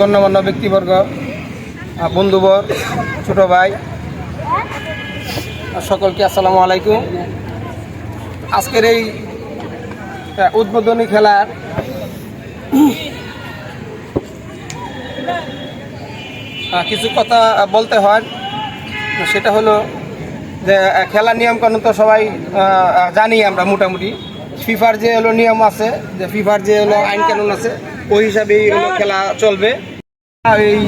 গণ্যমান্য ব্যক্তিবর্গ বন্ধুবর, ছোট ভাই সকলকে আসসালামু আলাইকুম। আজকের এই উদ্বোধনী খেলার কিছু কথা বলতে হয়। সেটা হলো যে খেলার নিয়ম কানুন তো সবাই জানি আমরা মোটামুটি। ফিফার যে হলো নিয়ম আছে, যে ফিফার যে হলো আইন কানুন আছে ওই হিসাবেই হলো খেলা চলবে। এই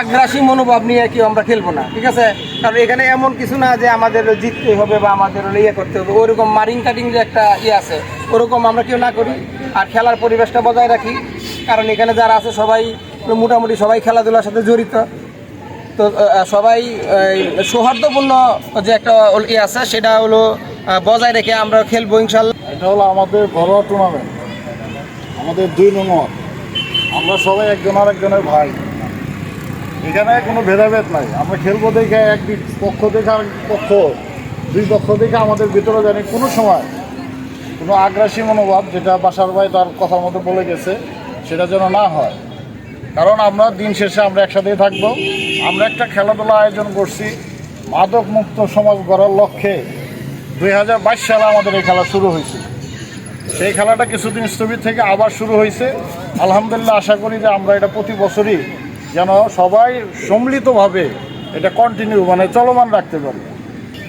আগ্রাসী মনোভাব নিয়ে কেউ আমরা খেলব না, ঠিক আছে? কারণ এখানে এমন কিছু না যে আমাদের জিততে হবে বা আমাদের ইয়ে করতে হবে। ওরকম মারিং কাটিং যে একটা ইয়ে আছে, ওরকম আমরা কেউ না করি। আর খেলার পরিবেশটা বজায় রাখি, কারণ এখানে যারা আছে সবাই মোটামুটি সবাই খেলাধুলার সাথে জড়িত। তো সবাই সৌহার্দ্যপূর্ণ যে একটা ইয়ে আছে, সেটা হলো বজায় রেখে আমরা খেলব ইনশাল্লাহ এটা হলো আমাদের ঘরোয়া টুর্নামেন্ট আমাদের দুই নম্বর আমরা সবাই একজন আর একজনের ভাই। এখানে কোনো ভেদাভেদ নাই। আমরা খেলব দেখে, এক পক্ষ দেখে আর পক্ষ, দুই পক্ষ দেখে আমাদের ভিতরে জানি কোনো সময় কোনো আগ্রাসী মনোভাব যেটা বাসার ভাই তার কথার মতো বলে গেছে, সেটা যেন না হয়। কারণ আমরা দিন শেষে আমরা একসাথেই থাকব। আমরা একটা খেলাধুলা আয়োজন করছি মাদক মুক্ত সমাজ গড়ার লক্ষ্যে। দুই হাজার বাইশ সালে আমাদের এই খেলা শুরু হয়েছে সেই খেলাটা কিছুদিন স্থগিত থেকে আবার শুরু হয়েছে। আলহামদুলিল্লাহ আশা করি যে আমরা এটা প্রতি বছরই যেন সবাই সম্মিলিতভাবে এটা কন্টিনিউ মানে চলমান রাখতে পারি।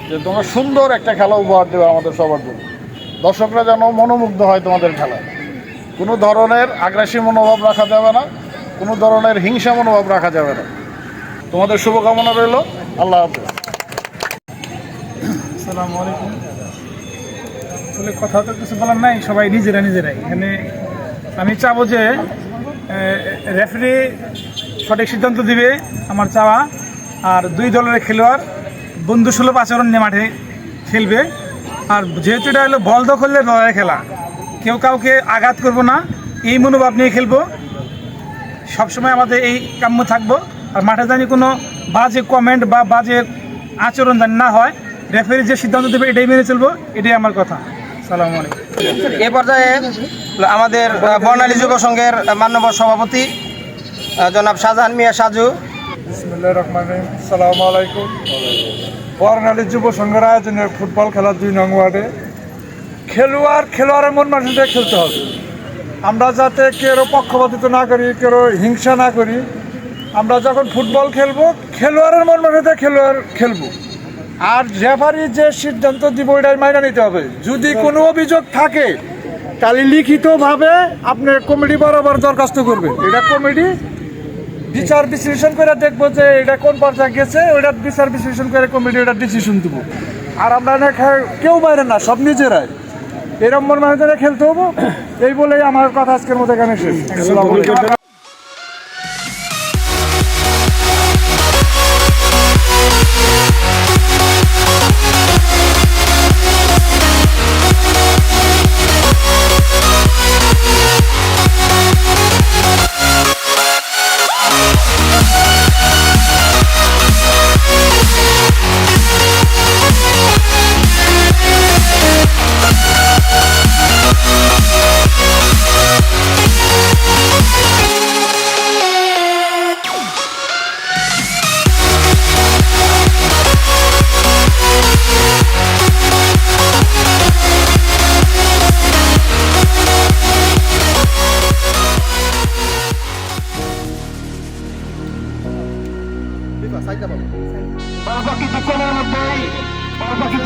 যে তোমরা সুন্দর একটা খেলা উপহার দেবে আমাদের সবার জন্য। দর্শকরা যেন মনোমুগ্ধ হয় তোমাদের খেলায়। কোনো ধরনের আগ্রাসী মনোভাব রাখা যাবে না, কোনো ধরনের হিংসা মনোভাব রাখা যাবে না। তোমাদের শুভকামনা রইল। আল্লাহ হাফেজ। আসসালামু আলাইকুম। আসলে কথা তো কিছু বলার নাই, সবাই নিজেরা নিজেরাই। এখানে আমি চাবো যে রেফারি সঠিক সিদ্ধান্ত দিবে আমার চাওয়া, আর দুই দলের খেলোয়াড় বন্ধুসুলভ আচরণ নিয়ে মাঠে খেলবে। আর যেহেতু এটা হলো বল দখলের লড়াই খেলা, কেউ কাউকে আঘাত করব না, এই মনোভাব নিয়ে খেলব। সবসময় আমাদের এই কাম্য থাকব। আর মাঠে জানি কোনো বাজে কমেন্ট বা বাজে আচরণ জানি না হয়, রেফারি যে সিদ্ধান্ত দেবে এটাই মেনে চলবো, এটাই আমার কথা। এ পর্যায়ে আমাদের বর্ণালী যুব সংঘের মান্যবর সভাপতি জনাব শাহজাহান মিয়া সাজু। সালাম আলাইকুম। বর্ণালী যুব সংঘের আয়োজনে ফুটবল খেলা দুই নং ওয়ার্ডে। খেলোয়াড় খেলোয়াড়ের মন মানুষদের খেলতে হবে। আমরা যাতে কেউ পক্ষপাতিত না করি, কেউ হিংসা না করি, আমরা যখন ফুটবল খেলব, খেলোয়াড়ের মন মানুষদের খেলোয়াড় খেলব। আর রেফারি যে সিদ্ধান্ত দিব এটাই মাইনা নিতে হবে। যদি কোনো অভিযোগ থাকে, তাহলে লিখিতভাবে আপনি কমিটি বরাবর দরখাস্ত করবে এটা কমিটি বিচার বিশ্লেষণ করে দেখব যে এটা কোন পর্যায়ে গেছে, ওইটা বিচার বিশ্লেষণ করে কমিটি ওটা ডিসিশন দেবো। আর আমরা না কেউ বাইরে না, সব নিজেরাই। এরকম মন মানুষেরা খেলতে হব। এই বলেই আমার কথা আজকের মতো এখানে শেষ।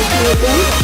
Assalamualaikum.